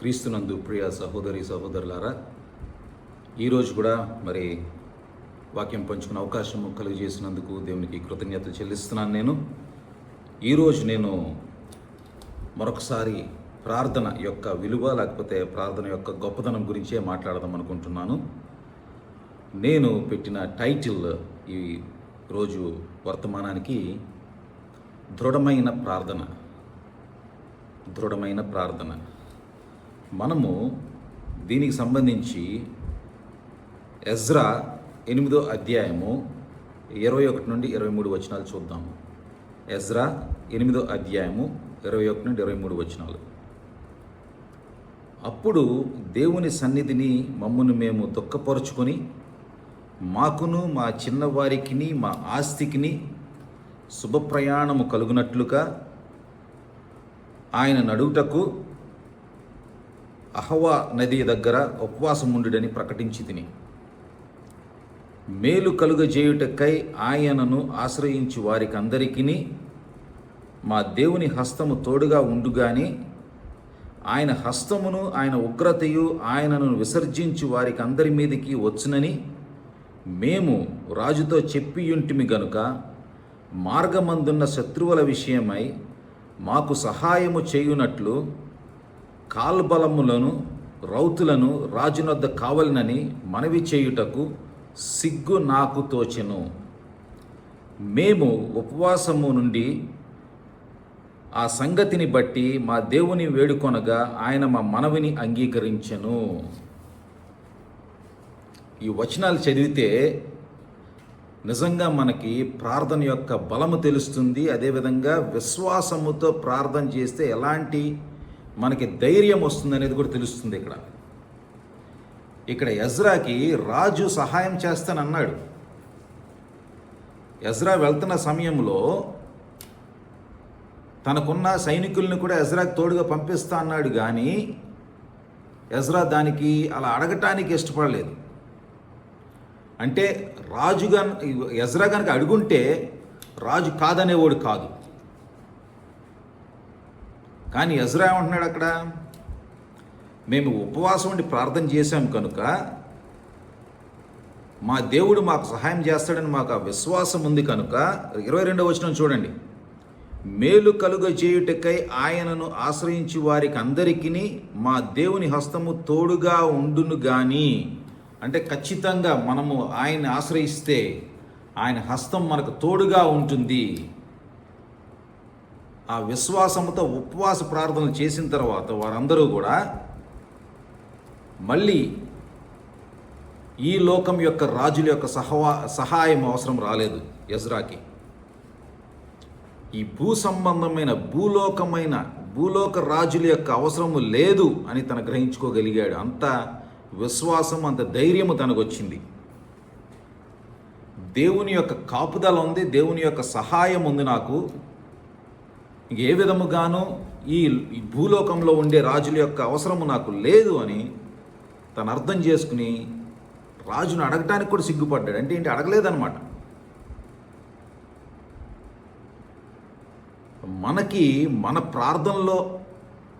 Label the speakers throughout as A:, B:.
A: క్రీస్తునందు ప్రియ సహోదరి సహోదరులారా ఈరోజు కూడా మరి వాక్యం పంచుకునే అవకాశం కలుగజేసినందుకు దేవునికి కృతజ్ఞతలు చెల్లిస్తున్నాను నేను. ఈరోజు నేను మరొకసారి ప్రార్థన యొక్క విలువ లేకపోతే ప్రార్థన యొక్క గొప్పతనం గురించే మాట్లాడదాం అనుకుంటున్నాను. నేను పెట్టిన టైటిల్ ఈ రోజు వర్తమానానికి దృఢమైన ప్రార్థన. దృఢమైన ప్రార్థన. మనము దీనికి సంబంధించి ఎజ్రా ఎనిమిదో అధ్యాయము ఇరవై ఒకటి నుండి ఇరవై మూడు వచనాలు చూద్దాము. ఎజ్రా ఎనిమిదో అధ్యాయము ఇరవై ఒకటి నుండి ఇరవై మూడు వచనాలు. అప్పుడు దేవుని సన్నిధిని మమ్మును మేము దుఃఖపరుచుకొని మాకును మా చిన్నవారికిని మా ఆస్తికిని శుభప్రయాణము కలుగునట్లుగా ఆయన నడువుటకు అహవా నది దగ్గర ఉపవాసం ఉండుడని ప్రకటించి తిని. మేలు కలుగజేయుటకై ఆయనను ఆశ్రయించి వారికి అందరికీ మా దేవుని హస్తము తోడుగా ఉండుగాని ఆయన హస్తమును ఆయన ఉగ్రతయు ఆయనను విసర్జించి వారికి అందరి మీదకి వచ్చునని మేము రాజుతో చెప్పియుంటిమి గనుక మార్గమందున్న శత్రువుల విషయమై మాకు సహాయము చేయునట్లు కాల్బలములను రౌతులను రాజునొద్ద కావలనని మనవి చేయుటకు సిగ్గు నాకు తోచెను. మేము ఉపవాసము నుండి ఆ సంగతిని బట్టి మా దేవుని వేడుకొనగా ఆయన మా మనవిని అంగీకరించెను. ఈ వచనాలు చదివితే నిజంగా మనకి ప్రార్థన యొక్క బలము తెలుస్తుంది. అదేవిధంగా విశ్వాసముతో ప్రార్థన చేస్తే ఎలాంటి మనకి ధైర్యం వస్తుంది అనేది కూడా తెలుస్తుంది ఇక్కడ. ఇక్కడ ఎజ్రాకి రాజు సహాయం చేస్తానన్నాడు ఎజ్రా వెళ్తున్న సమయంలో తనకున్న సైనికుల్ని కూడా ఎజ్రాకి తోడుగా పంపిస్తా అన్నాడు కానీ ఎజ్రా దానికి అలా అడగటానికి ఇష్టపడలేదు. అంటే రాజు గన్ ఎజ్రా కనుక అడుగుంటే రాజు కాదనేవాడు కాదు. కానీ ఎజ్రా ఏమంటున్నాడు అక్కడ? మేము ఉపవాసం ఉండి ప్రార్థన చేశాం కనుక మా దేవుడు మాకు సహాయం చేస్తాడని మాకు ఆ విశ్వాసం ఉంది కనుక ఇరవై రెండవ వచనం చూడండి. మేలు కలుగ చేయుటకై ఆయనను ఆశ్రయించి వారికి అందరికీ మా దేవుని హస్తము తోడుగా ఉండును గాని. అంటే ఖచ్చితంగా మనము ఆయన్ని ఆశ్రయిస్తే ఆయన హస్తం మనకు తోడుగా ఉంటుంది. ఆ విశ్వాసంతో ఉపవాస ప్రార్థన చేసిన తర్వాత వారందరూ కూడా మళ్ళీ ఈ లోకం యొక్క రాజుల యొక్క సహవా సహాయం అవసరం రాలేదు యజ్రాకి ఈ భూ సంబంధమైన భూలోకమైన భూలోక రాజుల యొక్క అవసరము లేదు అని తను గ్రహించుకోగలిగాడు. అంత విశ్వాసం అంత ధైర్యము తనకు వచ్చింది దేవుని యొక్క కాపుదల ఉంది దేవుని యొక్క సహాయం ఉంది నాకు. ఏ విధముగాను ఈ ఈ భూలోకంలో ఉండే రాజుల యొక్క అవసరము నాకు లేదు అని తను అర్థం చేసుకుని రాజును అడగటానికి కూడా సిగ్గుపడ్డాడు. అంటే ఏంటి? అడగలేదనమాట మనకి మన ప్రార్థనలో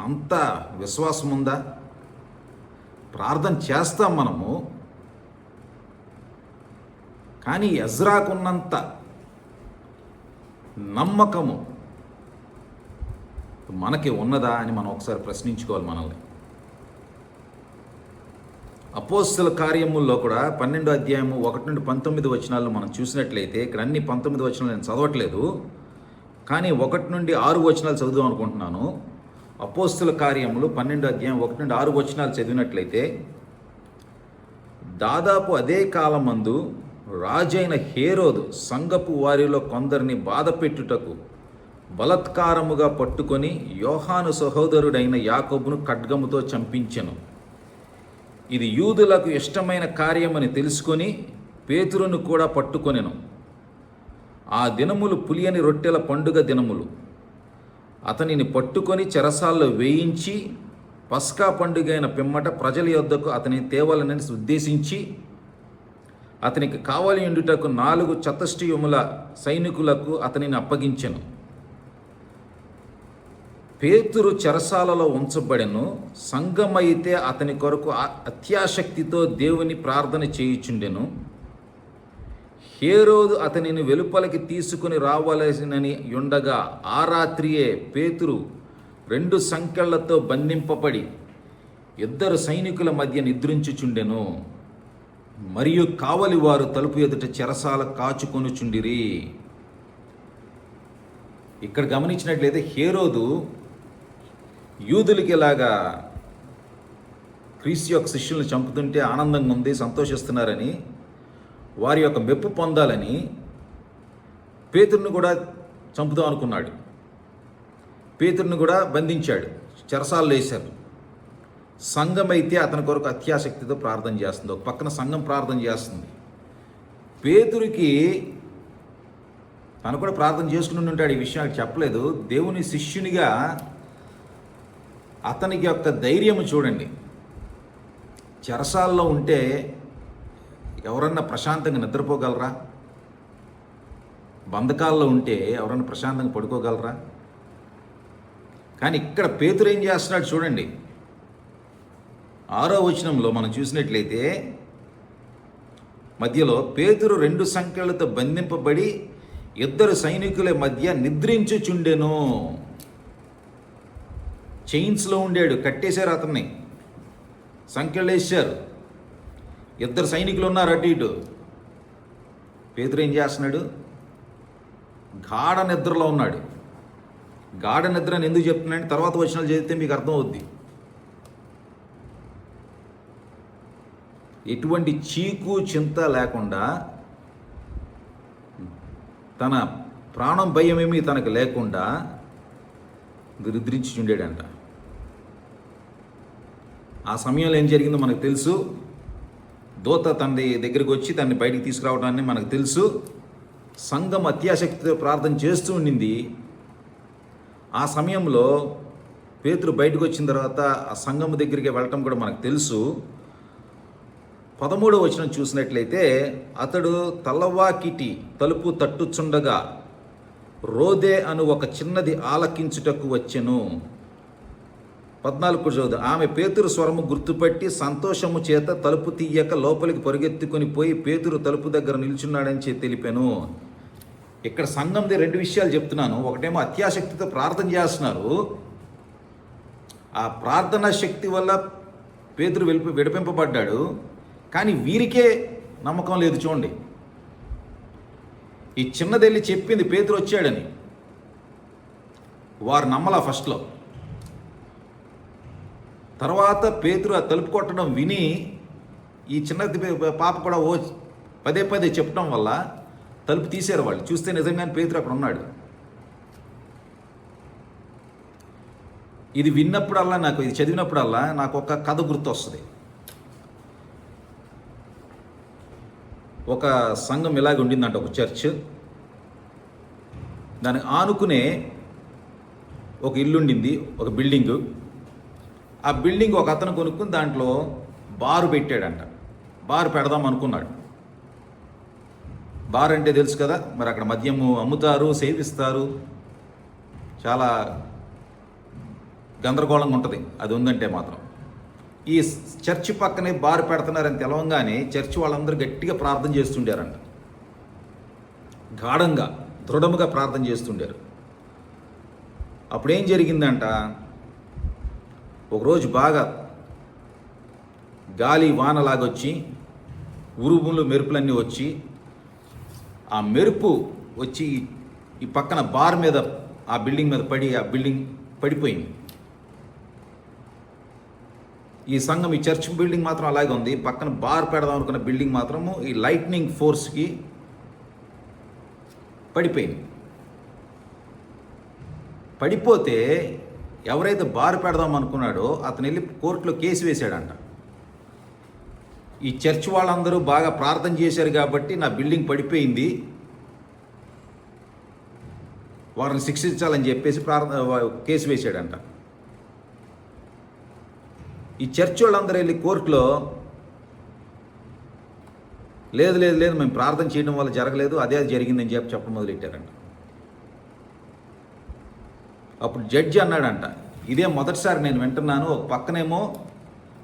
A: అంత విశ్వాసం ఉందా? ప్రార్థన చేస్తాం మనము. కానీ ఎజ్రాకున్నంత నమ్మకము మనకి ఉన్నదా అని మనం ఒకసారి ప్రశ్నించుకోవాలి మనల్ని. అపోస్తుల కార్యముల్లో కూడా పన్నెండు అధ్యాయము ఒకటి నుండి పంతొమ్మిది వచనాలు మనం చూసినట్లయితే ఇక్కడ అన్ని పంతొమ్మిది వచనాలు నేను చదవట్లేదు కానీ ఒకటి నుండి ఆరు వచనాలు చదువుదాం అనుకుంటున్నాను. అపోస్తుల కార్యములు పన్నెండు అధ్యాయం ఒకటి నుండి ఆరు వచనాలు చదివినట్లయితే దాదాపు అదే కాలమందు రాజైన హేరోదు సంగపు వారిలో కొందరిని బాధ పెట్టుటకు బలత్కారముగా పట్టుకొని యోహాను సహోదరుడైన యాకోబును ఖడ్గముతో చంపించెను. ఇది యూదులకు ఇష్టమైన కార్యమని తెలుసుకొని పేతురును కూడా పట్టుకొనెను. ఆ దినములు పులియని రొట్టెల పండుగ దినములు. అతనిని పట్టుకొని చెరసాల్లో వేయించి పస్కా పండుగైన పిమ్మట ప్రజల యొద్దకు అతని తేవాలని ఉద్దేశించి అతనికి కావాలి ఉండుటకు నాలుగు చతుష్టయముల సైనికులకు అతనిని అప్పగించెను. పేతురు చెరసాలలో ఉంచబడెను సంఘమైతే అతని కొరకు అత్యాశక్తితో దేవుని ప్రార్థన చేయుచుండెను. హేరోదు అతనిని వెలుపలికి తీసుకుని రావలసినని ఉండగా ఆ రాత్రియే పేతురు రెండు సంకెళ్ళతో బంధింపబడి ఇద్దరు సైనికుల మధ్య నిద్రించుచుండెను. మరియు కావలి వారు తలుపు ఎదుట చెరసాల కాచుకొనుచుండిరి. ఇక్కడ గమనించినట్లయితే హేరోదు యూదులకి ఇలాగా క్రీస్తు యొక్క శిష్యులను చంపుతుంటే ఆనందంగా ఉంది సంతోషిస్తున్నారని వారి యొక్క మెప్పు పొందాలని పేతుర్ని కూడా చంపుదాం అనుకున్నాడు. పేతుర్ని కూడా బంధించాడు. చెరసాలు వేశారు. సంఘం అయితే అతని కొరకు అత్యాసక్తితో ప్రార్థన చేస్తుంది. ఒక పక్కన సంఘం ప్రార్థన చేస్తుంది. పేతురికి తను కూడా ప్రార్థన చేసుకుని ఉంటాడు ఈ విషయం నాకు చెప్పలేదు. దేవుని శిష్యునిగా అతనికి యొక్క ధైర్యం చూడండి. చెరసాల్లో ఉంటే ఎవరన్నా ప్రశాంతంగా నిద్రపోగలరా? బంధకాల్లో ఉంటే ఎవరన్నా ప్రశాంతంగా పడుకోగలరా? కానీ ఇక్కడ పేతురు ఏం చేస్తున్నాడు చూడండి. ఆరో వచనంలో మనం చూసినట్లయితే మధ్యలో పేతురు రెండు సంఖ్యలతో బంధింపబడి ఇద్దరు సైనికుల మధ్య నిద్రించుచుండెను. చైన్స్లో ఉండాడు కట్టేశారు అతన్ని. సంఖ్యలు ఇద్దరు సైనికులు ఉన్నారు అటు ఇటు. పేతురు ఏం చేస్తున్నాడు? గాఢ నిద్రలో ఉన్నాడు. గాఢ నిద్ర అని ఎందుకు చెప్తున్నాడు? తర్వాత వచనాలు చదివితే మీకు అర్థమవుద్ది. ఎటువంటి చీకు చింత లేకుండా తన ప్రాణం భయం ఏమీ తనకు లేకుండా నిద్రించుచుండేడంట ఆ సమయంలో ఏం జరిగిందో మనకు తెలుసు. దూత తండ్రి దగ్గరికి వచ్చి తన్ని బయటికి తీసుకురావడాన్ని మనకు తెలుసు. సంఘం అత్యాసక్తితో ప్రార్థన చేస్తూ ఉండింది. ఆ సమయంలో పేతురు బయటకు వచ్చిన తర్వాత ఆ సంఘం దగ్గరికి వెళ్ళటం కూడా మనకు తెలుసు. పదమూడవ వచనం చూసినట్లయితే అతడు తలవాకిటి తలుపు తట్టుచుండగా రోదే అను ఒక చిన్నది ఆలకించుటకు వచ్చెను. పద్నాలుగు చదువు ఆమె పేతురు స్వరము గుర్తుపట్టి సంతోషము చేత తలుపు తీయక లోపలికి పరుగెత్తుకుని పోయి పేతురు తలుపు దగ్గర నిల్చున్నాడని చెప్పి తెలిపాను. ఇక్కడ సంఘంది రెండు విషయాలు చెప్తున్నాను. ఒకటేమో అత్యాశక్తితో ప్రార్థన చేస్తున్నారు. ఆ ప్రార్థనా శక్తి వల్ల పేతురు వెలిపి విడిపింపబడ్డాడు. కానీ వీరికే నమ్మకం లేదు చూడండి. ఈ చిన్నదెల్లి చెప్పింది పేతురు వచ్చాడని. వారు నమ్మలా ఫస్ట్లో. తర్వాత పేతురు ఆ తలుపు కొట్టడం విని ఈ చిన్నది పాప కూడా ఓ పదే పదే చెప్పడం వల్ల తలుపు తీశారు వాళ్ళు. చూస్తే నిజంగానే పేతురు అక్కడ ఉన్నాడు. ఇది విన్నప్పుడల్లా నాకు ఇది చదివినప్పుడల్లా నాకు ఒక కథ గుర్తొస్తుంది. ఒక సంఘం ఇలాగ ఉండిందంట ఒక చర్చ్. దానికి ఆనుకునే ఒక ఇల్లు ఉండింది ఒక బిల్డింగు. ఆ బిల్డింగ్ ఒక అతను కొనుక్కుని దాంట్లో బారు పెట్టాడంట. బారు పెడదాం అనుకున్నాడు. బార్ అంటే తెలుసు కదా మరి అక్కడ మద్యము అమ్ముతారు సేవిస్తారు. చాలా గందరగోళంగా ఉంటుంది. అది ఉందంటే మాత్రం. ఈ చర్చి పక్కనే బార్ పెడుతున్నారని తెలవంగానే చర్చి వాళ్ళందరూ గట్టిగా ప్రార్థన చేస్తుండారంట. గాఢంగా దృఢముగా ప్రార్థన చేస్తుండారు. అప్పుడేం జరిగిందంట? ఒకరోజు బాగా గాలి వానలాగొచ్చి ఉరుములు మెరుపులన్నీ వచ్చి ఆ మెరుపు వచ్చి ఈ పక్కన బార్ మీద ఆ బిల్డింగ్ మీద పడి ఆ బిల్డింగ్ పడిపోయింది. ఈ సంఘం ఈ చర్చ్ బిల్డింగ్ మాత్రం అలాగే ఉంది. పక్కన బార్ పెడదాం అనుకున్న బిల్డింగ్ మాత్రము ఈ లైట్నింగ్ ఫోర్స్కి పడిపోయింది. పడిపోతే ఎవరైతే బారు పెడదాం అనుకున్నాడో అతను వెళ్ళి కోర్టులో కేసు వేశాడంట. ఈ చర్చ్ వాళ్ళందరూ బాగా ప్రార్థన చేశారు కాబట్టి నా బిల్డింగ్ పడిపోయింది. వారిని శిక్షించాలని చెప్పేసి ప్రార్థన కేసు వేశాడంట. ఈ చర్చ్ వాళ్ళందరూ వెళ్ళి కోర్టులో లేదు లేదు లేదు మేము ప్రార్థన చేయడం వల్ల జరగలేదు అదే అది జరిగిందని చెప్పి చెప్పడం మొదలెట్టారంట. అప్పుడు జడ్జి అన్నాడంట ఇదే మొదటిసారి నేను వింటున్నాను ఒక పక్కనేమో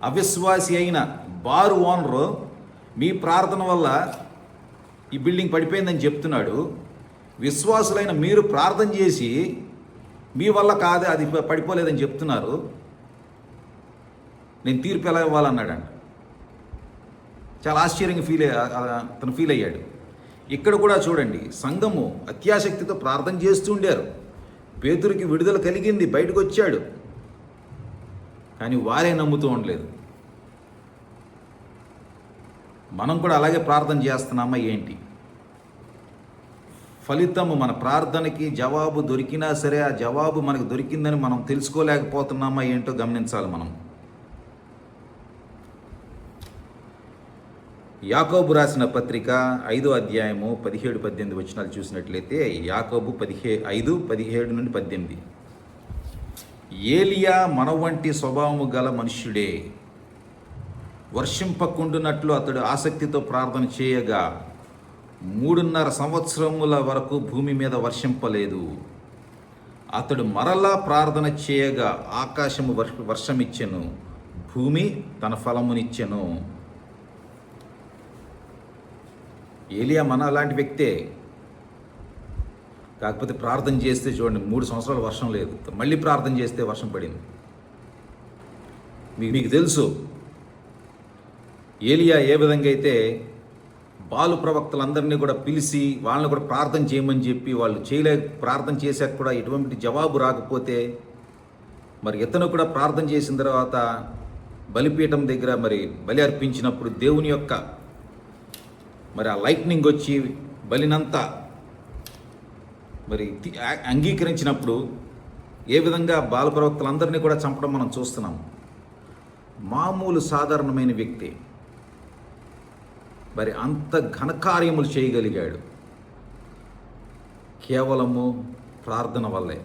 A: అవిశ్వాసి అయిన బారు ఓనరు మీ ప్రార్థన వల్ల ఈ బిల్డింగ్ పడిపోయిందని చెప్తున్నాడు. విశ్వాసులైన మీరు ప్రార్థన చేసి మీ వల్ల కాదు అది పడిపోలేదని చెప్తున్నారు. నేను తీర్పు ఎలా ఇవ్వాలన్నాడంట. చాలా ఆశ్చర్యంగా ఫీల్ అతను ఫీల్ అయ్యాడు. ఇక్కడ కూడా చూడండి సంఘము అత్యాసక్తితో ప్రార్థన చేస్తూ ఉండారు. పేతురికి విడుదల కలిగింది బయటకు వచ్చాడు కానీ వారే నమ్ముతూ ఉండలేదు. మనం కూడా అలాగే ప్రార్థన చేస్తున్నామా ఏంటి? ఫలితము మన ప్రార్థనకి జవాబు దొరికినా సరే ఆ జవాబు మనకు దొరికిందని మనం తెలుసుకోలేకపోతున్నామా ఏంటో గమనించాలి మనం. యాకోబు రాసిన పత్రిక ఐదో అధ్యాయము పదిహేడు పద్దెనిమిది వచనాలు చూసినట్లయితే యాకోబు పదిహే ఐదు పదిహేడు నుండి పద్దెనిమిది. ఏలియా మన వంటి స్వభావము గల మనుష్యుడే వర్షింపకుండునట్లు అతడు ఆసక్తితో ప్రార్థన చేయగా మూడున్నర సంవత్సరముల వరకు భూమి మీద వర్షింపలేదు. అతడు మరలా ప్రార్థన చేయగా ఆకాశము వర్ష వర్షమిచ్చెను భూమి తన ఫలమునిచ్చెను. ఏలియా మన లాంటి వ్యక్తే. కాకపోతే ప్రార్థన చేస్తే చూడండి మూడు సంవత్సరాలు వర్షం లేదు. మళ్ళీ ప్రార్థన చేస్తే వర్షం పడింది. మీకు మీకు తెలుసు ఏలియా ఏ విధంగా అయితే బాలు ప్రవక్తలందరినీ కూడా పిలిచి వాళ్ళని కూడా ప్రార్థన చేయమని చెప్పి వాళ్ళు చేయలే ప్రార్థన చేశాక కూడా ఎటువంటి జవాబు రాకపోతే మరి ఇతను కూడా ప్రార్థన చేసిన తర్వాత బలిపీఠం దగ్గర మరి బలి అర్పించినప్పుడు దేవుని యొక్క మరి ఆ లైట్నింగ్ వచ్చి బలినంతా మరి అంగీకరించినప్పుడు ఏ విధంగా బాల ప్రవక్తలందరినీ కూడా చంపడం మనం చూస్తున్నాం. మామూలు సాధారణమైన వ్యక్తి మరి అంత ఘనకార్యములు చేయగలిగాడు. కేవలము ప్రార్థన వల్లే.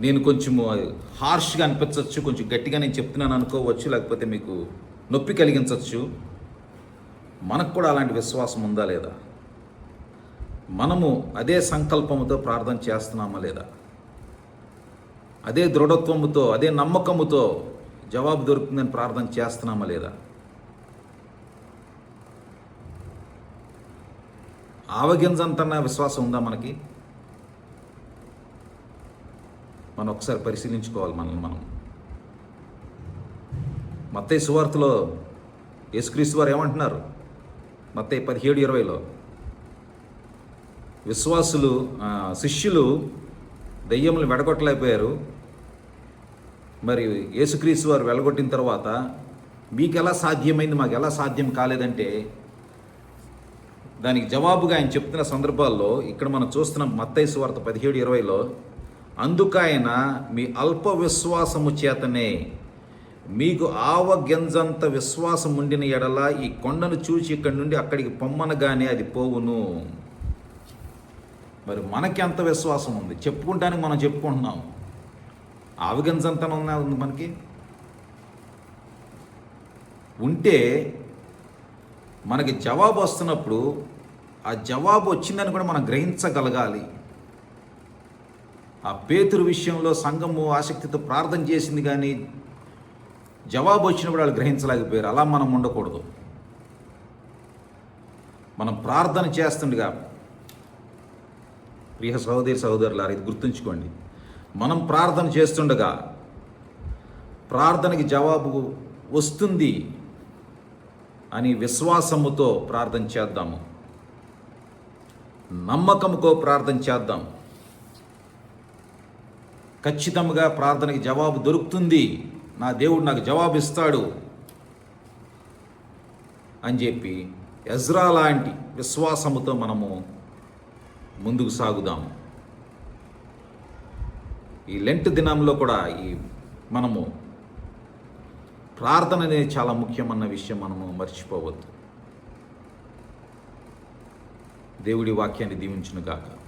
A: నేను కొంచెము హార్ష్గా అనిపించవచ్చు కొంచెం గట్టిగా నేను చెప్తున్నాను అనుకోవచ్చు లేకపోతే మీకు నొప్పి కలిగించవచ్చు మనకు కూడా అలాంటి విశ్వాసం ఉందా లేదా? మనము అదే సంకల్పముతో ప్రార్థన చేస్తున్నామా లేదా? అదే దృఢత్వముతో అదే నమ్మకముతో జవాబు దొరుకుతుందని ప్రార్థన చేస్తున్నామా లేదా? ఆవగింజంతన్న విశ్వాసం ఉందా మనకి? మనం ఒకసారి పరిశీలించుకోవాలి మనల్ని మనం. మత్తయి సువార్తలో యేసుక్రీస్తు వారు ఏమంటున్నారు? మత్తయి పదిహేడు ఇరవైలో. విశ్వాసులు శిష్యులు దెయ్యములు వెడగొట్టలేకపోయారు. మరి యేసుక్రీస్తు వారు వెలగొట్టిన తర్వాత మీకు ఎలా సాధ్యమైంది మాకు ఎలా సాధ్యం కాలేదంటే దానికి జవాబుగా ఆయన చెప్తున్న సందర్భాల్లో ఇక్కడ మనం చూస్తున్న మత్తయి సువార్త పదిహేడు ఇరవైలో అందుకైన మీ అల్ప విశ్వాసము చేతనే మీకు ఆవగింజంత విశ్వాసం ఉండిన ఎడల ఈ కొండను చూచి ఇక్కడి నుండి అక్కడికి పొమ్మనగానే అది పోవును. మరి మనకి ఎంత విశ్వాసం ఉంది? చెప్పుకుంటానికి మనం చెప్పుకుంటున్నాం. ఆవగింజంత ఉంది మనకి. ఉంటే మనకి జవాబు వస్తున్నప్పుడు ఆ జవాబు వచ్చిందని కూడా మనం గ్రహించగలగాలి. ఆ పేతురు విషయంలో సంఘము ఆసక్తితో ప్రార్థన చేసింది కానీ జవాబు వచ్చినప్పుడు వాళ్ళు గ్రహించలేకపోయారు. అలా మనం ఉండకూడదు. మనం ప్రార్థన చేస్తుండగా ప్రియ సహోదరి సహోదరులారు ఇది గుర్తుంచుకోండి. మనం ప్రార్థన చేస్తుండగా ప్రార్థనకి జవాబు వస్తుంది అని విశ్వాసముతో ప్రార్థన చేద్దాము. నమ్మకముకో ప్రార్థన చేద్దాం ఖచ్చితంగా ప్రార్థనకి జవాబు దొరుకుతుంది. నా దేవుడు నాకు జవాబు ఇస్తాడు అని చెప్పి ఎజ్రా లాంటి విశ్వాసముతో మనము ముందుకు సాగుదాము. ఈ లెంట్ దినంలో కూడా ఈ మనము ప్రార్థన అనేది చాలా ముఖ్యమన్న విషయం మనము మర్చిపోవద్దు. దేవుడి వాక్యాన్ని దీవించును గాక